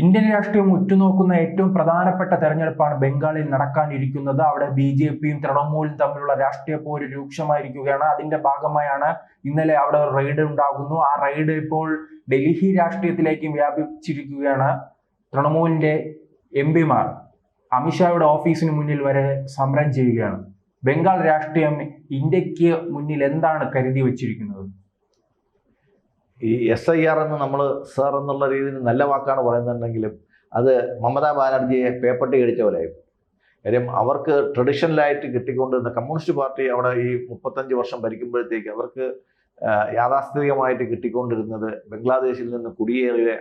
Indian രാഷ്ട്രീയം ഉറ്റുനോക്കുന്ന ഏറ്റവും പ്രധാനപ്പെട്ട തെരഞ്ഞെടുപ്പാണ് ബംഗാളിൽ നടക്കാനിരിക്കുന്നത്. അവിടെ ബി ജെ പിയും തൃണമൂലും തമ്മിലുള്ള രാഷ്ട്രീയ പോര് രൂക്ഷമായിരിക്കുകയാണ്. അതിന്റെ ഭാഗമായാണ് ഇന്നലെ അവിടെ ഒരു റെയ്ഡ് ഉണ്ടാകുന്നു. ആ റെയ്ഡ് ഇപ്പോൾ ഡൽഹി രാഷ്ട്രീയത്തിലേക്കും വ്യാപിച്ചിരിക്കുകയാണ്. തൃണമൂലിന്റെ എം പിമാർ അമിത്ഷായുടെ ഓഫീസിന് മുന്നിൽ വരെ സമരം ചെയ്യുകയാണ്. ബംഗാൾ രാഷ്ട്രീയം ഇന്ത്യയ്ക്ക് മുന്നിൽ എന്താണ് കരുതി വച്ചിരിക്കുന്നത്? ഈ എസ് ഐ ആർ എന്ന് നമ്മൾ സാർ എന്നുള്ള രീതിയിൽ നല്ല വാക്കാണ് പറയുന്നുണ്ടെങ്കിലും അത് മമതാ ബാനർജിയെ പേപ്പട്ടി കടിച്ച പോലെയായി കാര്യം അവർക്ക് ട്രഡീഷണലായിട്ട് കിട്ടിക്കൊണ്ടിരുന്ന കമ്മ്യൂണിസ്റ്റ് പാർട്ടി അവിടെ ഈ മുപ്പത്തഞ്ച് വർഷം ഭരിക്കുമ്പോഴത്തേക്ക് അവർക്ക് യാഥാസ്ഥിതികമായിട്ട് കിട്ടിക്കൊണ്ടിരുന്നത് ബംഗ്ലാദേശിൽ നിന്ന് കുടിയേറിയ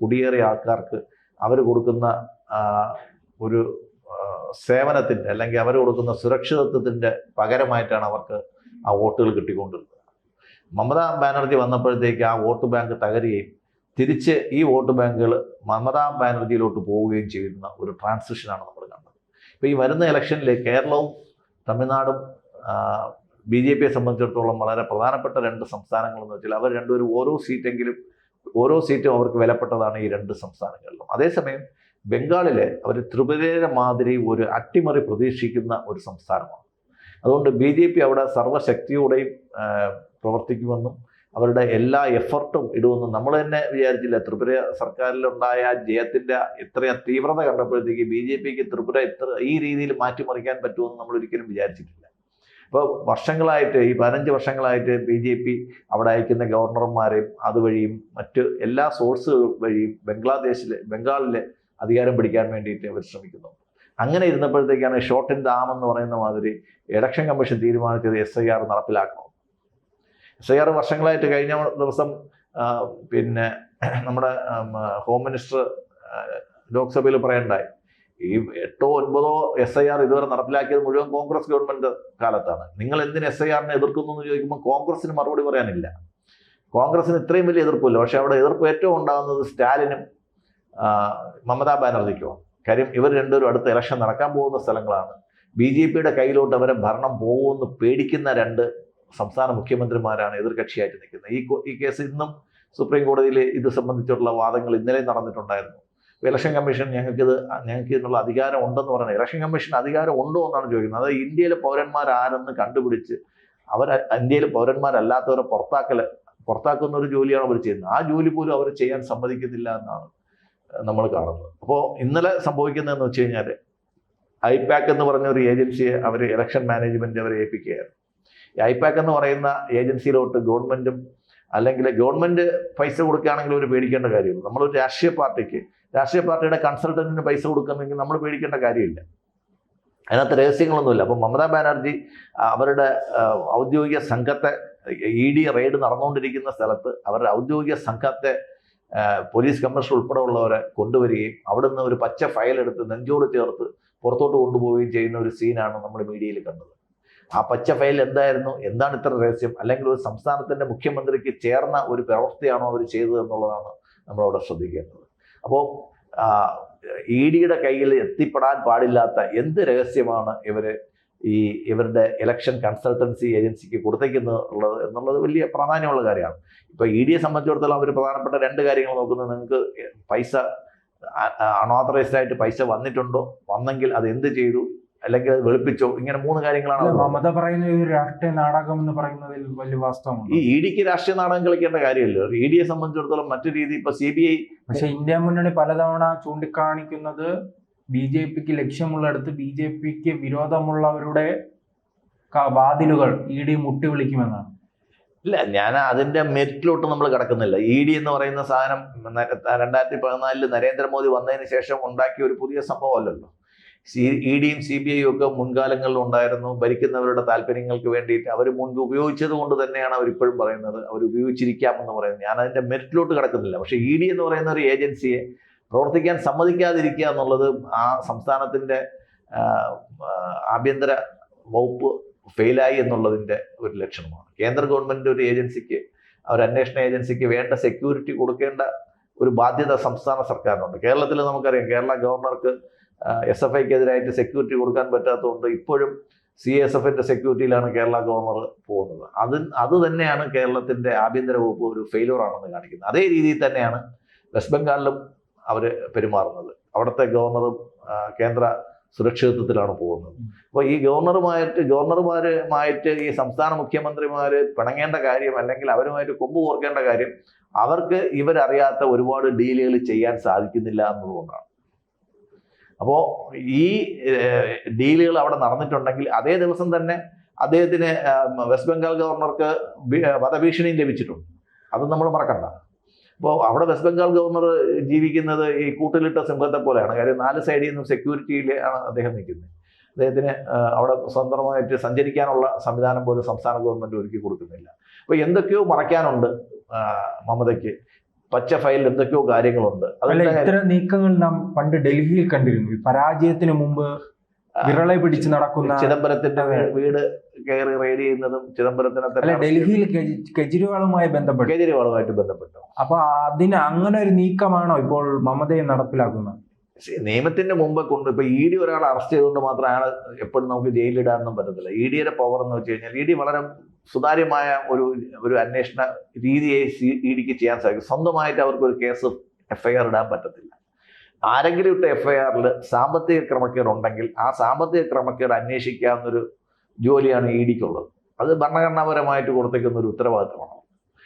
കുടിയേറിയ ആൾക്കാർക്ക് അവർ കൊടുക്കുന്ന ഒരു സേവനത്തിന്റെ അല്ലെങ്കിൽ അവർ കൊടുക്കുന്ന സുരക്ഷിതത്വത്തിന്റെ പകരമായിട്ടാണ് അവർക്ക് ആ വോട്ടുകൾ കിട്ടിക്കൊണ്ടിരുന്നത്. മമതാ ബാനർജി വന്നപ്പോഴത്തേക്ക് ആ വോട്ട് ബാങ്ക് തകരുകയും തിരിച്ച് ഈ വോട്ട് ബാങ്കുകൾ മമതാ ബാനർജിയിലോട്ട് പോവുകയും ചെയ്യുന്ന ഒരു ട്രാൻസിഷനാണ് നമ്മൾ കണ്ടത്. ഇപ്പോൾ ഈ വരുന്ന ഇലക്ഷനിൽ കേരളവും തമിഴ്നാടും ബി ജെ പിയെ സംബന്ധിച്ചിടത്തോളം വളരെ പ്രധാനപ്പെട്ട രണ്ട് സംസ്ഥാനങ്ങളെന്ന് വെച്ചാൽ അവർ രണ്ടുപേരും ഓരോ സീറ്റെങ്കിലും ഓരോ സീറ്റും അവർക്ക് വിലപ്പെട്ടതാണ് ഈ രണ്ട് സംസ്ഥാനങ്ങളിലും. അതേസമയം ബംഗാളിലെ അവർ ത്രിപുരയുടെ മാതിരി ഒരു അട്ടിമറി പ്രതീക്ഷിക്കുന്ന ഒരു സംസ്ഥാനമാണ്. അതുകൊണ്ട് ബി ജെ പി അവിടെ സർവശക്തിയോടെയും പ്രവർത്തിക്കുമെന്നും അവരുടെ എല്ലാ എഫർട്ടും ഇടുമെന്നും നമ്മൾ തന്നെ വിചാരിച്ചില്ല. ത്രിപുര സർക്കാരിലുണ്ടായ ജയത്തിന്റെ ഇത്രയും തീവ്രത കണ്ടപ്പോഴത്തേക്ക് ബി ജെ പിക്ക് ത്രിപുര ഇത്ര ഈ രീതിയിൽ മാറ്റിമറിക്കാൻ പറ്റുമെന്ന് നമ്മൾ ഒരിക്കലും വിചാരിച്ചിട്ടില്ല. ഇപ്പോൾ വർഷങ്ങളായിട്ട് ഈ പതിനഞ്ച് വർഷങ്ങളായിട്ട് ബി ജെ പി അവിടെ അയക്കുന്ന ഗവർണർമാരെയും അതുവഴിയും മറ്റ് എല്ലാ സോഴ്സുകൾ വഴിയും ബംഗ്ലാദേശിലെ ബംഗാളിലെ അധികാരം പിടിക്കാൻ വേണ്ടിയിട്ട് അവർ ശ്രമിക്കുന്നു അങ്ങനെ ഇരുന്നപ്പോഴത്തേക്കാണ് ഷോർട്ട് ഇൻ ദാം എന്ന് പറയുന്ന മാതിരി ഇലക്ഷൻ കമ്മീഷൻ തീരുമാനിച്ചത് എസ് ഐ ആർ നടപ്പിലാക്കണം. ഐ വർഷങ്ങളായിട്ട് കഴിഞ്ഞ ദിവസം പിന്നെ നമ്മുടെ ഹോം മിനിസ്റ്റർ ലോക്സഭയിൽ പറയണ്ടായി. ഈ എട്ടോ ഒൻപതോ എസ് ഐ ആർ ഇതുവരെ നടപ്പിലാക്കിയത് മുഴുവൻ കോൺഗ്രസ് ഗവൺമെന്റ് കാലത്താണ്. നിങ്ങൾ എന്തിന് എസ് ഐ ആറിനെ എതിർക്കുന്നു എന്ന് ചോദിക്കുമ്പോൾ കോൺഗ്രസിന് മറുപടി പറയാനില്ല. കോൺഗ്രസിന് ഇത്രയും വലിയ എതിർപ്പില്ല പക്ഷെ അവിടെ എതിർപ്പ് ഏറ്റവും ഉണ്ടാകുന്നത് സ്റ്റാലിനും മമതാ ബാനർജിക്കുമാണ് കാര്യം ഇവർ രണ്ടുപേരും അടുത്ത ഇലക്ഷൻ നടക്കാൻ പോകുന്ന സ്ഥലങ്ങളാണ്. ബി ജെ പിയുടെ കയ്യിലോട്ട് അവരെ ഭരണം പോകുമെന്ന് പേടിക്കുന്ന രണ്ട് സംസ്ഥാന മുഖ്യമന്ത്രിമാരാണ് എതിർകക്ഷിയായിട്ട് നിൽക്കുന്നത്. ഈ ഈ കേസ് ഇന്നും സുപ്രീം കോടതിയിൽ ഇത് സംബന്ധിച്ചുള്ള വാദങ്ങൾ ഇന്നലെ നടന്നിട്ടുണ്ടായിരുന്നു. ഇലക്ഷൻ കമ്മീഷൻ ഞങ്ങൾക്കിത് ഞങ്ങൾക്ക് ഇതിനുള്ള അധികാരം ഉണ്ടെന്ന് പറയുന്നത് ഇലക്ഷൻ കമ്മീഷൻ അധികാരം ഉണ്ടോ എന്നാണ് ചോദിക്കുന്നത്. അത് ഇന്ത്യയിലെ പൗരന്മാരാരെന്ന് കണ്ടുപിടിച്ച് അവർ ഇന്ത്യയിലെ പൗരന്മാരല്ലാത്തവരെ പുറത്താക്കൽ പുറത്താക്കുന്ന ഒരു ജോലിയാണ് അവർ ചെയ്യുന്നത്. ആ ജോലി പോലും അവർ ചെയ്യാൻ സമ്മതിക്കുന്നില്ല എന്നാണ് നമ്മൾ കാണുന്നത്. അപ്പോൾ ഇന്നലെ സംഭവിക്കുന്നതെന്ന് വെച്ച് കഴിഞ്ഞാൽ ഐപാക്ക് എന്ന് പറഞ്ഞ ഒരു ഏജൻസിയെ അവർ ഇലക്ഷൻ മാനേജ്മെന്റ് അവരെ ഏൽപ്പിക്കുകയായിരുന്നു. ഐപാക്ക് എന്ന് പറയുന്ന ഏജൻസിയിലോട്ട് ഗവൺമെന്റും അല്ലെങ്കിൽ ഗവൺമെന്റ് പൈസ കൊടുക്കുകയാണെങ്കിൽ ഒരു പേടിക്കേണ്ട കാര്യമുള്ളൂ നമ്മളൊരു രാഷ്ട്രീയ പാർട്ടിക്ക് രാഷ്ട്രീയ പാർട്ടിയുടെ കൺസൾട്ടന്റിന് പൈസ കൊടുക്കുന്നെങ്കിൽ നമ്മൾ പേടിക്കേണ്ട കാര്യമില്ല. അതിനകത്ത് രഹസ്യങ്ങളൊന്നുമില്ല. അപ്പോൾ മമതാ ബാനർജി അവരുടെ ഔദ്യോഗിക സംഘത്തെ ഇ ഡി റെയ്ഡ് നടന്നുകൊണ്ടിരിക്കുന്ന സ്ഥലത്ത് അവരുടെ ഔദ്യോഗിക സംഘത്തെ പോലീസ് കമ്മീഷണർ ഉൾപ്പെടെയുള്ളവരെ കൊണ്ടുവരികയും അവിടുന്ന് ഒരു പച്ച ഫയൽ എടുത്ത് നെഞ്ചോട് ചേർത്ത് പുറത്തോട്ട് കൊണ്ടുപോവുകയും ചെയ്യുന്ന ഒരു സീനാണ് നമ്മൾ മീഡിയയിൽ കണ്ടത്. ആ പച്ച ഫയൽ എന്തായിരുന്നു? എന്താണ് ഇത്ര രഹസ്യം? അല്ലെങ്കിൽ ഒരു സംസ്ഥാനത്തിന്റെ മുഖ്യമന്ത്രിക്ക് ചേർന്ന ഒരു പ്രവൃത്തിയാണോ അവർ ചെയ്തത് എന്നുള്ളതാണ് നമ്മളവിടെ ശ്രദ്ധിക്കേണ്ടത്. അപ്പോൾ ഇ ഡിയുടെ കയ്യിൽ എത്തിപ്പെടാൻ പാടില്ലാത്ത എന്ത് രഹസ്യമാണ് ഇവർ ഈ ഇവരുടെ ഇലക്ഷൻ കൺസൾട്ടൻസി ഏജൻസിക്ക് കൊടുത്തേക്കുന്നത് ഉള്ളത് എന്നുള്ളത് വലിയ പ്രാധാന്യമുള്ള കാര്യമാണ്. ഇപ്പൊ ഇ ഡിയെ സംബന്ധിച്ചിടത്തോളം അവർ പ്രധാനപ്പെട്ട രണ്ട് കാര്യങ്ങൾ നോക്കുന്നത് നിങ്ങൾക്ക് പൈസ അൺഓത്തറൈസ്ഡ് ആയിട്ട് പൈസ വന്നിട്ടുണ്ടോ? വന്നെങ്കിൽ അത് എന്ത് ചെയ്തു? അല്ലെങ്കിൽ അത് വെളുപ്പിച്ചോ ഇങ്ങനെ മൂന്ന് കാര്യങ്ങളാണ് മമത പറയുന്ന ഒരു രാഷ്ട്രീയ നാടകം എന്ന് പറയുന്നതിൽ വലിയ വാസ്തവമുണ്ട്. ഈ ഇ ഡിക്ക് രാഷ്ട്രീയ നാടകം കളിക്കേണ്ട കാര്യമില്ല ഇ ഡിയെ സംബന്ധിച്ചിടത്തോളം മറ്റു രീതി ഇപ്പൊ സി ബി ഐ പക്ഷെ ഇന്ത്യ മുന്നണി പലതവണ ചൂണ്ടിക്കാണിക്കുന്നത് ബി ജെ പിക്ക് ലക്ഷ്യമുള്ളിടത്ത് ബി ജെ പിക്ക് വിരോധമുള്ളവരുടെ വാതിലുകൾ ഇ ഡി മുട്ടി വിളിക്കുമെന്നാണ്. ഇല്ല ഞാൻ അതിന്റെ മെരിറ്റിലോട്ട് നമ്മൾ കിടക്കുന്നില്ല. ഇ ഡി എന്ന് പറയുന്ന സാധനം രണ്ടായിരത്തി പതിനാലിൽ നരേന്ദ്രമോദി വന്നതിന് ശേഷം ഉണ്ടാക്കിയ ഒരു പുതിയ സംഭവമല്ലല്ലോ സി ഇ ഡിയും സി ബി ഐയും ഒക്കെ മുൻകാലങ്ങളിൽ ഉണ്ടായിരുന്നു. ഭരിക്കുന്നവരുടെ താല്പര്യങ്ങൾക്ക് വേണ്ടിയിട്ട് അവർ മുൻപ് ഉപയോഗിച്ചത് കൊണ്ട് തന്നെയാണ് അവരിപ്പോഴും പറയുന്നത്. അവർ ഉപയോഗിച്ചിരിക്കാമെന്ന് പറയുന്നത്. ഞാൻ അതിന്റെ മെറിറ്റിലോട്ട് കിടക്കുന്നില്ല. പക്ഷേ ഇ ഡി എന്ന് പറയുന്ന ഒരു ഏജൻസിയെ പ്രവർത്തിക്കാൻ സമ്മതിക്കാതിരിക്കുക എന്നുള്ളത് ആ സംസ്ഥാനത്തിന്റെ ആഭ്യന്തര വകുപ്പ് ഫെയിലായി എന്നുള്ളതിന്റെ ഒരു ലക്ഷണമാണ്. കേന്ദ്ര ഗവൺമെന്റ് ഒരു ഏജൻസിക്ക് ഒരു അന്വേഷണ ഏജൻസിക്ക് വേണ്ട സെക്യൂരിറ്റി കൊടുക്കേണ്ട ഒരു ബാധ്യത സംസ്ഥാന സർക്കാരിനുണ്ട്. കേരളത്തിൽ നമുക്കറിയാം കേരള ഗവർണർക്ക് എസ് എഫ് ഐക്കെതിരായിട്ട് സെക്യൂരിറ്റി കൊടുക്കാൻ പറ്റാത്തതുകൊണ്ട് ഇപ്പോഴും സി എസ് എഫിന്റെ സെക്യൂരിറ്റിയിലാണ് കേരള ഗവർണർ പോകുന്നത്. അത് അത് തന്നെയാണ് കേരളത്തിന്റെ ആഭ്യന്തര വകുപ്പ് ഒരു ഫെയിലൂർ ആണെന്ന് കാണിക്കുന്നത്. അതേ രീതിയിൽ തന്നെയാണ് വെസ്റ്റ് ബംഗാളിലും അവർ പെരുമാറുന്നത്. അവിടുത്തെ ഗവർണറും കേന്ദ്ര സുരക്ഷിതത്വത്തിലാണ് പോകുന്നത്. അപ്പോൾ ഈ ഗവർണറുമായിട്ട് ഗവർണർമാരുമായിട്ട് ഈ സംസ്ഥാന മുഖ്യമന്ത്രിമാർ പിണങ്ങേണ്ട കാര്യം അല്ലെങ്കിൽ അവരുമായിട്ട് കൊമ്പ് കോർക്കേണ്ട കാര്യം അവർക്ക് ഇവരറിയാത്ത ഒരുപാട് ഡീലുകൾ ചെയ്യാൻ സാധിക്കുന്നില്ല എന്നതുകൊണ്ടാണ് അപ്പോൾ ഈ ഡീലുകൾ അവിടെ നടന്നിട്ടുണ്ടെങ്കിൽ അതേ ദിവസം തന്നെ അദ്ദേഹത്തിന് വെസ്റ്റ് ബംഗാൾ ഗവർണർക്ക് വധഭീഷണിയും ലഭിച്ചിട്ടുണ്ട്. അത് നമ്മൾ മറക്കണ്ട. അപ്പോൾ അവിടെ വെസ്റ്റ് ബംഗാൾ ഗവർണർ ജീവിക്കുന്നത് ഈ കൂട്ടിലിട്ട സിംഹത്തെ പോലെയാണ്. കാര്യം നാല് സൈഡിൽ നിന്നും സെക്യൂരിറ്റിയിൽ ആണ് അദ്ദേഹം നിൽക്കുന്നത്. അദ്ദേഹത്തിന് അവിടെ സ്വന്തമായിട്ട് സഞ്ചരിക്കാനുള്ള സംവിധാനം പോലും സംസ്ഥാന ഗവൺമെന്റ് ഒരുക്കി കൊടുക്കുന്നില്ല. അപ്പോൾ എന്തൊക്കെയോ മറയ്ക്കാനുണ്ട് മമതയ്ക്ക്. പച്ച ഫയലിൽ എന്തൊക്കെയോ കാര്യങ്ങളുണ്ട്. അതല്ല ഇത്തരം നീക്കങ്ങൾ നാം പണ്ട് ഡൽഹിയിൽ കണ്ടിരുന്നു. പരാജയത്തിന് മുമ്പ് വിരളെ പിടിച്ച് നടക്കുന്ന ചിദംബരത്തിന്റെ വീട് കയറി റെയ്ഡ് ചെയ്യുന്നതും ചിദംബരത്തിനെ ഡൽഹിയിൽ കെജ്- കെജ്രിവാളുമായി ബന്ധപ്പെട്ട്. കെജ്രിവാളുമായിട്ട് ബന്ധപ്പെട്ടു. അപ്പൊ അതിന് അങ്ങനെ ഒരു നീക്കമാണോ ഇപ്പോൾ മമതയെ നടപ്പിലാക്കുന്നത്? നിയമത്തിന്റെ മുമ്പ് കൊണ്ട് ഇപ്പൊ ഇ ഡി ഒരാളെ അറസ്റ്റ് ചെയ്തുകൊണ്ട് മാത്രം അയാൾ എപ്പോഴും നമുക്ക് ജയിലിടാനൊന്നും പറ്റത്തില്ല. ഇ ഡിയുടെ പവർ എന്ന് വെച്ച് കഴിഞ്ഞാൽ ഇ ഡി വളരെ സുതാര്യമായ ഒരു ഒരു അന്വേഷണ രീതിയെ ഇ ഡിക്ക് ചെയ്യാൻ സാധിക്കും. സ്വന്തമായിട്ട് അവർക്ക് ഒരു കേസ് എഫ്ഐആർ ഇടാൻ പറ്റത്തില്ല. ആരെങ്കിലും ഇട്ട എഫ്ഐആറിൽ സാമ്പത്തിക ക്രമക്കേട് ഉണ്ടെങ്കിൽ ആ സാമ്പത്തിക ക്രമക്കേട് അന്വേഷിക്കാവുന്നൊരു ജോലിയാണ് ഇ ഡിക്കുള്ളത് അത് ഭരണഘടനാപരമായിട്ട് കൊടുത്തേക്കുന്ന ഒരു ഉത്തരവാദിത്തമാണ്.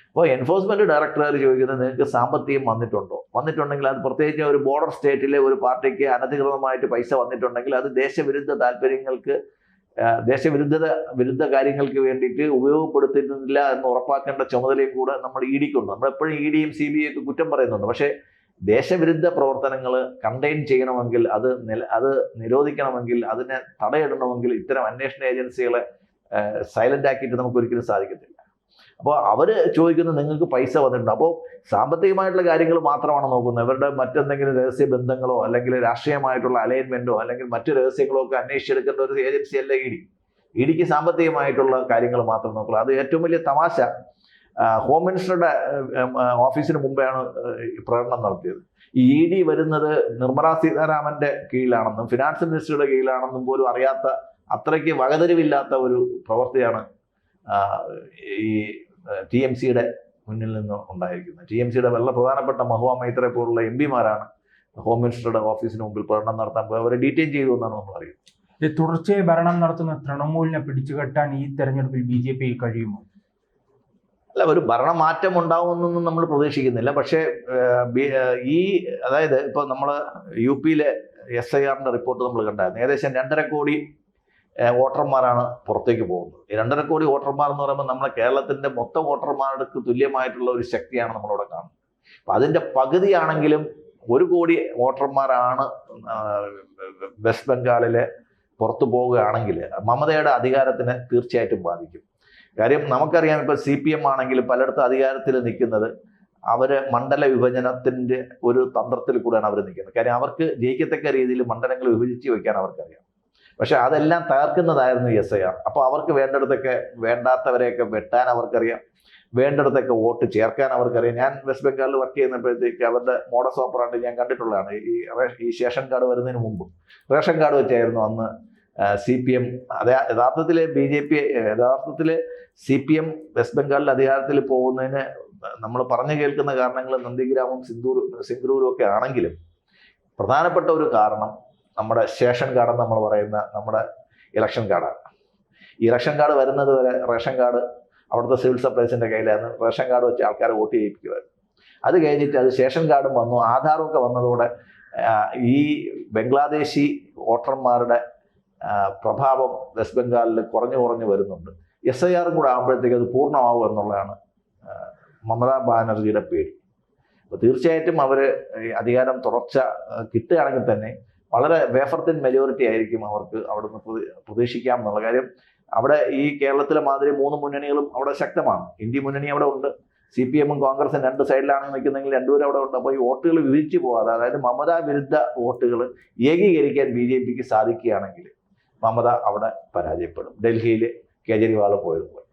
അപ്പോൾ എൻഫോഴ്സ്മെന്റ് ഡയറക്ടർ ചോദിക്കുന്നത് നിങ്ങൾക്ക് സാമ്പത്തികം വന്നിട്ടുണ്ടോ? വന്നിട്ടുണ്ടെങ്കിൽ അത് പ്രത്യേകിച്ച് ഒരു ബോർഡർ സ്റ്റേറ്റിലെ ഒരു പാർട്ടിക്ക് അനധികൃതമായിട്ട് പൈസ വന്നിട്ടുണ്ടെങ്കിൽ അത് ദേശവിരുദ്ധ താല്പര്യങ്ങൾക്ക് ദേശവിരുദ്ധത വിരുദ്ധ കാര്യങ്ങൾക്ക് വേണ്ടിയിട്ട് ഉപയോഗപ്പെടുത്തുന്നില്ല എന്ന് ഉറപ്പാക്കേണ്ട ചുമതലയും കൂടെ നമ്മൾ ഇ ഡിക്കുണ്ട്. നമ്മളെപ്പോഴും ഇ ഡിയും സി ബി ഒക്കെ കുറ്റം പറയുന്നുണ്ട്. പക്ഷേ ദേശവിരുദ്ധ പ്രവർത്തനങ്ങൾ കണ്ടെയ്ൻ ചെയ്യണമെങ്കിൽ അത് നില അത് നിരോധിക്കണമെങ്കിൽ അതിനെ തടയിടണമെങ്കിൽ ഇത്തരം അന്വേഷണ ഏജൻസികളെ സൈലന്റ് ആക്കിയിട്ട് നമുക്ക് ഒരിക്കലും സാധിക്കത്തില്ല. അപ്പോൾ അവർ ചോദിക്കുന്നത് നിങ്ങൾക്ക് പൈസ വന്നിട്ടുണ്ട്. അപ്പോൾ സാമ്പത്തികമായിട്ടുള്ള കാര്യങ്ങൾ മാത്രമാണ് നോക്കുന്നത്. ഇവരുടെ മറ്റെന്തെങ്കിലും രഹസ്യ ബന്ധങ്ങളോ അല്ലെങ്കിൽ രാഷ്ട്രീയമായിട്ടുള്ള അലൈൻമെന്റോ അല്ലെങ്കിൽ മറ്റു രഹസ്യങ്ങളോ ഒക്കെ അന്വേഷിച്ചെടുക്കേണ്ട ഒരു ഏജൻസി അല്ല ഇ ഡി. ഇ ഡിക്ക് സാമ്പത്തികമായിട്ടുള്ള കാര്യങ്ങൾ മാത്രം നോക്കുക അത് ഏറ്റവും വലിയ തമാശ. ഹോം മിനിസ്റ്ററുടെ ഓഫീസിന് മുമ്പെയാണ് പ്രകടനം നടത്തിയത്. ഈ ഇ ഡി വരുന്നത് നിർമ്മലാ സീതാരാമന്റെ കീഴിലാണെന്നും ഫിനാൻസ് മിനിസ്റ്ററുടെ കീഴിലാണെന്നും പോലും അറിയാത്ത അത്രയ്ക്ക് വകതിരിവില്ലാത്ത ഒരു പ്രവൃത്തിയാണ് ഈ ടി എം സിയുടെ മുന്നിൽ നിന്ന് ഉണ്ടായിരിക്കുന്നത്. ടി എം സിയുടെ വളരെ പ്രധാനപ്പെട്ട മഹുവ മൈത്രെ പോലുള്ള എം പിമാരാണ് ഹോം മിനിസ്റ്ററുടെ ഓഫീസിന് മുമ്പിൽ പ്രകടനം നടത്താൻ പോയി. അവരെ ഡീറ്റെയിൻ ചെയ്തു എന്നാണ് നമ്മൾ അറിയുന്നത്. ഈ തുടർച്ചയായി ഭരണം നടത്തുന്ന തൃണമൂലിനെ പിടിച്ചുകെട്ടാൻ ഈ തെരഞ്ഞെടുപ്പിൽ ബി ജെ പി കഴിയുമോ? അല്ല ഒരു ഭരണമാറ്റം ഉണ്ടാവുമെന്നൊന്നും നമ്മൾ പ്രതീക്ഷിക്കുന്നില്ല. പക്ഷേ ഈ അതായത് ഇപ്പോൾ നമ്മൾ യു പിയിലെ എസ് ഐ ആറിന്റെ റിപ്പോർട്ട് നമ്മൾ കണ്ടായിരുന്നു. ഏകദേശം രണ്ടര കോടി വോട്ടർമാരാണ് പുറത്തേക്ക് പോകുന്നത്. രണ്ടര കോടി വോട്ടർമാർ എന്ന് പറയുമ്പോൾ നമ്മുടെ കേരളത്തിന്റെ മൊത്തം വോട്ടർമാർക്ക് തുല്യമായിട്ടുള്ള ഒരു ശക്തിയാണ് നമ്മളിവിടെ കാണുന്നത്. അപ്പം അതിന്റെ പകുതിയാണെങ്കിലും ഒരു കോടി വോട്ടർമാരാണ് വെസ്റ്റ് ബംഗാളിലെ പുറത്തു പോവുകയാണെങ്കിൽ മമതയുടെ അധികാരത്തിന് തീർച്ചയായിട്ടും ബാധിക്കും. കാര്യം നമുക്കറിയാം ഇപ്പോൾ സി പി എം ആണെങ്കിലും പലയിടത്തും അധികാരത്തിൽ നിൽക്കുന്നത് അവർ മണ്ഡല വിഭജനത്തിന്റെ ഒരു തന്ത്രത്തിൽ കൂടെയാണ് അവർ നിൽക്കുന്നത്. കാര്യം അവർക്ക് ജയിക്കത്തക്ക രീതിയിൽ മണ്ഡലങ്ങൾ വിഭജിച്ച് വെക്കാൻ അവർക്കറിയാം. പക്ഷെ അതെല്ലാം തകർക്കുന്നതായിരുന്നു എസ് ഐ ആർ അപ്പോൾ അവർക്ക് വേണ്ടിടത്തൊക്കെ വേണ്ടാത്തവരെയൊക്കെ വെട്ടാൻ അവർക്കറിയാം. വേണ്ടിടത്തൊക്കെ വോട്ട് ചേർക്കാൻ അവർക്കറിയാം. ഞാൻ വെസ്റ്റ് ബംഗാളിൽ വർക്ക് ചെയ്യുന്നപ്പോഴത്തേക്ക് അവരുടെ മോഡസ് ഓപ്പറാണ്ട് ഞാൻ കണ്ടിട്ടുള്ളതാണ്. ഈ ഈ റേഷൻ കാർഡ് വരുന്നതിന് മുമ്പ്. റേഷൻ കാർഡ് വെച്ചായിരുന്നു അന്ന് സി പി എം അതെ യഥാർത്ഥത്തിൽ ബി ജെ പി യഥാർത്ഥത്തിൽ സി പി എം വെസ്റ്റ് ബംഗാളിൽ അധികാരത്തിൽ പോകുന്നതിന് നമ്മൾ പറഞ്ഞു കേൾക്കുന്ന കാരണങ്ങൾ നന്ദിഗ്രാമം സിന്ദൂർ സിംഗ്രൂരും ഒക്കെ ആണെങ്കിലും പ്രധാനപ്പെട്ട ഒരു കാരണം നമ്മുടെ സ്റ്റേഷൻ കാർഡെന്ന് നമ്മൾ പറയുന്ന നമ്മുടെ ഇലക്ഷൻ കാർഡാണ്. ഇലക്ഷൻ കാർഡ് വരുന്നത് വരെ റേഷൻ കാർഡ് അവിടുത്തെ സിവിൽ സപ്ലൈസിന്റെ കയ്യിലായിരുന്നു. റേഷൻ കാർഡ് വെച്ച് ആൾക്കാരെ വോട്ട് ചെയ്യിപ്പിക്കുമായിരുന്നു. അത് കഴിഞ്ഞിട്ട് അത് സ്റ്റേഷൻ കാർഡും വന്നു. ആധാറും ഒക്കെ വന്നതോടെ ഈ ബംഗ്ലാദേശി വോട്ടർമാരുടെ പ്രഭാവം വെസ്റ്റ് ബംഗാളിൽ കുറഞ്ഞു കുറഞ്ഞു വരുന്നുണ്ട്. എസ് ഐ ആറും കൂടെ ആകുമ്പോഴത്തേക്ക് അത് പൂർണമാവും എന്നുള്ളതാണ് മമതാ ബാനർജിയുടെ പേടി അപ്പോൾ തീർച്ചയായിട്ടും അവർ അധികാരം തുടർച്ച കിട്ടുകയാണെങ്കിൽ തന്നെ വളരെ വേഫർ തിൻ മെജോറിറ്റി ആയിരിക്കും അവർക്ക് അവിടുന്ന് പ്രതി- പ്രതീക്ഷിക്കാം എന്നുള്ള കാര്യം. അവിടെ ഈ കേരളത്തിലെ മാതിരി മൂന്ന് മുന്നണികളും അവിടെ ശക്തമാണ്. ഇന്ത്യ മുന്നണി അവിടെ ഉണ്ട്. സി പി എമ്മും കോൺഗ്രസും രണ്ട് സൈഡിലാണ് നിൽക്കുന്നതെങ്കിൽ രണ്ടുപേരും അവിടെ ഉണ്ട്. അപ്പോൾ ഈ വോട്ടുകൾ വിധിച്ചു പോകാതെ അതായത് മമതാ വിരുദ്ധ വോട്ടുകൾ ഏകീകരിക്കാൻ ബി ജെ പിക്ക് സാധിക്കുകയാണെങ്കിൽ മമത അവിടെ പരാജയപ്പെടും. ഡൽഹിയിൽ കേജ്രിവാൾ പോയതുപോലെ